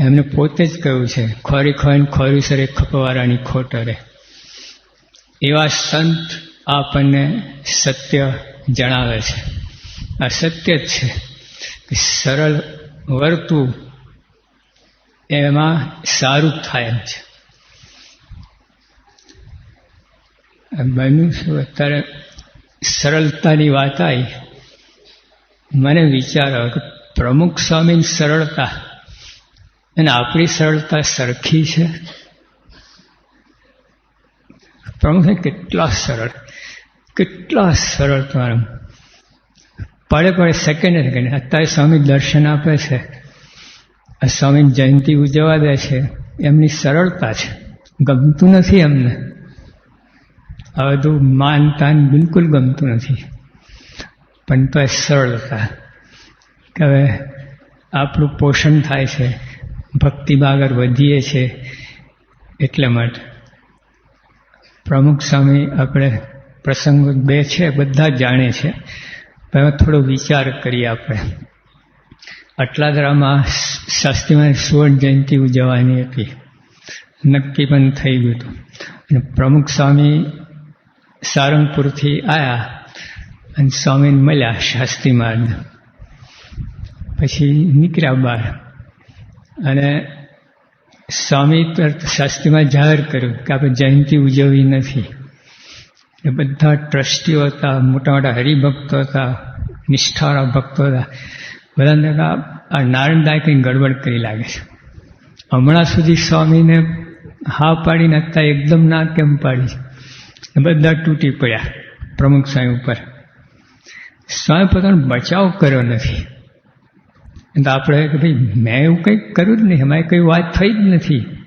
એમને પોતે જ કહ્યું છે, ખોરી ખોઈને ખોરી સરે ખપવારાની ખોટરે. એવા સંત આપણને સત્ય જણાવે છે. આ સત્ય જ છે કે સરળ વર્તું એમાં સારું થાય એમ છે બન્યું શું? અત્યારે સરળતાની વાત આવી. મને વિચાર આવ્યો કે પ્રમુખ સ્વામીની સરળતા અને આપણી સરળતા સરખી છે. પ્રમુખ કેટલા સરળ કેટલા સરળ તમારા પડે પડે સેકન્ડ સેકન્ડ અત્યારે સ્વામી દર્શન આપે છે. આ સ્વામી જયંતિ ઉજવવા દે છે. એમની સરળતા છે. ગમતું નથી એમને. આ બધું માન તાન બિલકુલ ગમતું નથી. પણ તો સરળતા. કે હવે આપણું પોષણ થાય છે. ભક્તિમાં આગળ વધીએ છીએ એટલે માટે. પ્રમુખ સ્વામી આપણે પ્રસંગ બે છે, બધા જ જાણે છે. એમાં થોડો વિચાર કરીએ આપણે. અટલાદરામાં શાસ્ત્રીમાં સુવર્ણ જયંતિ ઉજવવાની હતી. નક્કી પણ થઈ ગયું હતું. અને પ્રમુખ સ્વામી સારંગપુરથી આવ્યા અને સ્વામીને મળ્યા શાસ્ત્રી માર્ગ. પછી નીકળ્યા બહાર. અને સ્વામી શાસ્ત્રીમાં જાહેર કર્યું કે આપણે જયંતિ ઉજવવી નથી. એ બધા ટ્રસ્ટીઓ હતા, મોટા મોટા હરિભક્તો હતા, નિષ્ઠાવાળા ભક્તો હતા. બધાને આ નારાયણદાય કંઈ ગડબડ કરી લાગે છે. હમણાં સુધી સ્વામીને હા પાડીને નાખતા એકદમ ના કેમ પાડી બધા તૂટી પડ્યા પ્રમુખ સ્વામી ઉપર. સ્વામી પોતાનો બચાવ કર્યો નથી. તો આપણે કે ભાઈ, મેં એવું કંઈક કર્યું જ નહીં. અમારી કંઈ વાત થઈ જ નથી.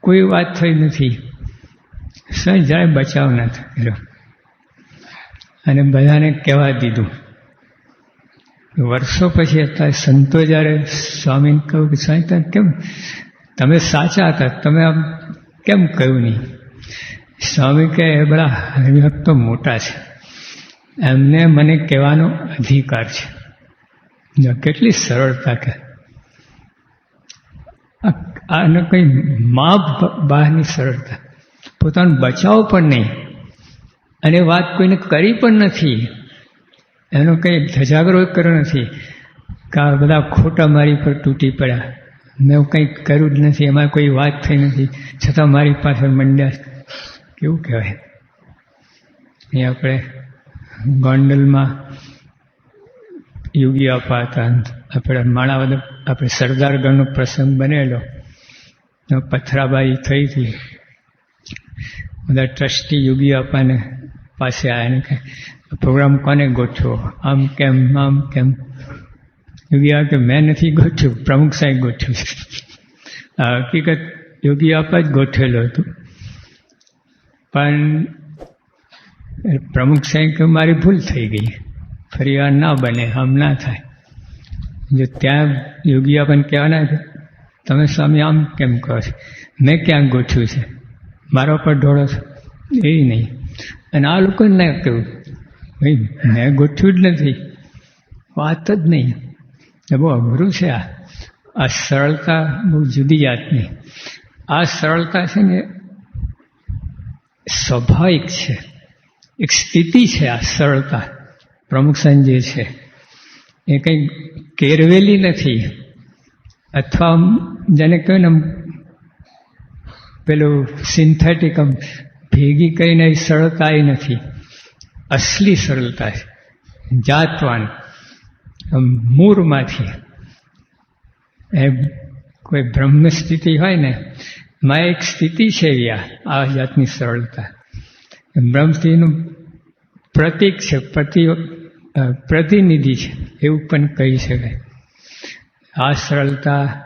કોઈ વાત થઈ નથી. સ્વામી જરાય બચાવ નથી થયેલો અને બધાને કહેવા દીધું. વર્ષો પછી અત્યારે સંતો જ્યારે સ્વામીને કહ્યું કે સ્વામી તમે કેમ? તમે સાચા હતા. તમે આમ કેમ કહ્યું નહીં? સ્વામી કહે, એ બધા હરિભક્તો મોટા છે. એમને મને કહેવાનો અધિકાર છે. કેટલી સરળતા કે આને કંઈ માપ બહારની સરળતા. પોતાનો બચાવ પણ નહીં. અને વાત કોઈને કરી પણ નથી. એનો કંઈ ધજાગરો કર્યો નથી. કે બધા ખોટા મારી પર તૂટી પડ્યા. મેં કંઈ કર્યું જ નથી. એમાં કોઈ વાત થઈ નથી. છતાં મારી પાછળ મંડ્યા. કેવું કહેવાય? એ આપણે ગોંડલમાં યોગી આપા હતા. આપણે માણાવદ, આપણે સરદારગઢનો પ્રસંગ બનેલો. પથરાબાઈ થઈ હતી. બધા ટ્રસ્ટી યોગી અપાને પાસે આવ્યા કે, પ્રોગ્રામ કોને ગોઠવો? આમ કેમ આમ કેમ? યોગી આ કે, મેં નથી ગોઠવ્યું, પ્રમુખ સાહેબ ગોઠવ્યું. આ હકીકત યોગી આપા જ ગોઠવેલો હતું. પણ પ્રમુખ સાહેબ કે, મારી ભૂલ થઈ ગઈ. ફરી વાર ના બને આમ ના થાય. જો ત્યાં યોગી આપણને કહેવાના છે, તમે સ્વામી, આમ કેમ કહો છો? મેં ક્યાં ગોઠ્યું છે? મારા પર ઢોળો છો? એ નહીં. અને આ લોકોને ના કહ્યું ભાઈ, મેં ગોઠ્યું જ નથી. વાત જ નહીં. એ બહુ અઘરું છે આ. આ સરળતા બહુ જુદી જાતની. આ સરળતા છે ને, સ્વાભાવિક છે. એક સ્થિતિ છે આ સરળતા. પ્રમુખ જે છે, એ કંઈ કેરવેલી નથી. અથવા જેને કહ્યું ને પેલું સિન્થેટિક ભેગી કરીને સરળતા એ નથી. અસલી સરળતા છે. જાતવાન મૂળમાંથી. એ કોઈ બ્રહ્મ સ્થિતિ હોય ને માં એક સ્થિતિ છે આ જાતની સરળતા. બ્રહ્મસ્થિતિનું પ્રતીક છે પ્રતિ પ્રતિનિધિ છે, એવું પણ કહી શકાય. આ સરળતા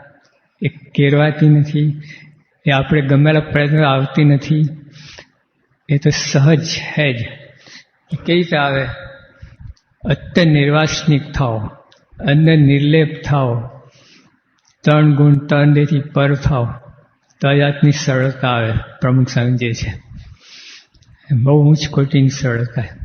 એ કેરવાતી નથી, એ આપણે ગમેલા પ્રયત્ન આવતી નથી. એ તો સહજ છે જ. કઈ રીતે આવે? અત્ય નિર્વાસનિક થાઓ અંદર નિર્લેપ થાઓ, ત્રણ ગુણ ત્રણ દેથી પર થાઓ, તો જાતની સરળતા આવે. પ્રમુખ સમજે છે. બહુ ઊંચ કોટીની સરળતા.